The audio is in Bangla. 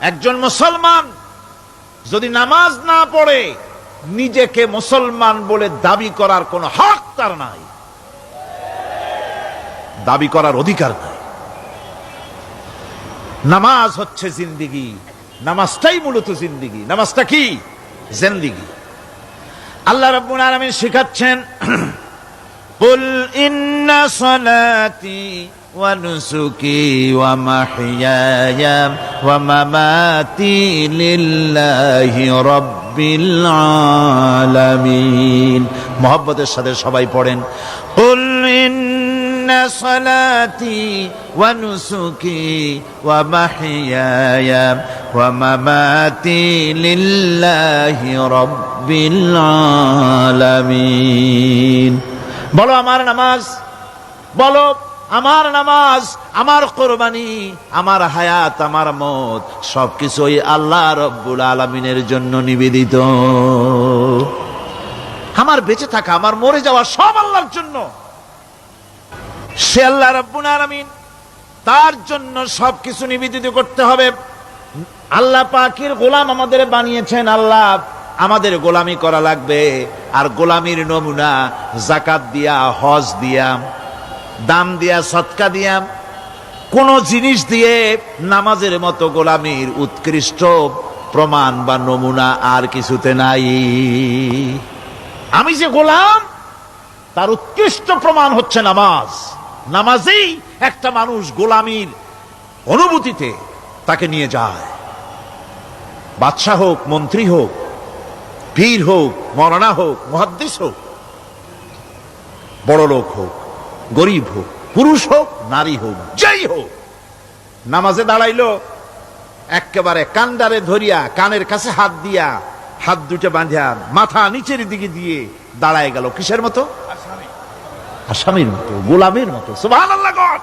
একজন মুসলমান যদি নামাজ না পড়ে, নিজেকে মুসলমান বলে দাবি করার কোনো হক তার নাই। দাবি করার অধিকার নাই। নামাজ হচ্ছে জিন্দিগি, নামাজটাই মূলত জিন্দিগি। নামাজটা কি? জিন্দিগি। আল্লাহ রাব্বুল আলামিন শেখাচ্ছেন قل إن صلاتي ونسكي ومحياي ومماتي لله رب العالمين মোহব্বতের সাথে সবাই পড়েন قل إن صلاتي ونسكي ومحياي ومماتي لله رب العالمين বলো আমার নামাজ। বলো, আমার নামাজ, আমার কোরবানি, আমার হায়াত, আমার মত, সবকিছুই আল্লাহ রব্বুল আলমিনের জন্য নিবেদিত। আমার বেঁচে থাকা, আমার মরে যাওয়া সব আল্লাহর জন্য। সে আল্লাহ রব্বুল আলমিন তার জন্য সবকিছু নিবেদিত করতে হবে। আল্লাহ পাখির গোলাম আমাদের বানিয়েছেন, আল্লাহ আমাদের গোলামি করা লাগবে। আর গোলামির নমুনা জাকাত দিয়া, হজ দিয়া দাম দিয়া, সৎকা দিয়া। কোন জিনিস দিয়ে নামাজের মতো গোলামির উৎকৃষ্ট প্রমাণ বা নমুনা আর কিছুতে নাই। আমি যে গোলাম, তার উৎকৃষ্ট প্রমাণ হচ্ছে নামাজ। নামাজেই একটা মানুষ গোলামির অনুভূতিতে তাকে নিয়ে যায়। বাদশাহ হোক, মন্ত্রী হোক পীর হোক মরানা হোক, মহাদ্দিস হোক, বড় লোক হোক, গরিব হোক, পুরুষ হোক, নারী হোক, যাই হোক, নামাজে দাঁড়াইলো, একেবারে কান্ডারে ধরিয়া, কানের কাছে হাত দিয়া, হাত দুটো বাঁধিয়া, মাথা নিচের দিকে দিয়ে দাঁড়ায় গেল। কিসের মতো? আসামির মতো। গোলামের মতো। গড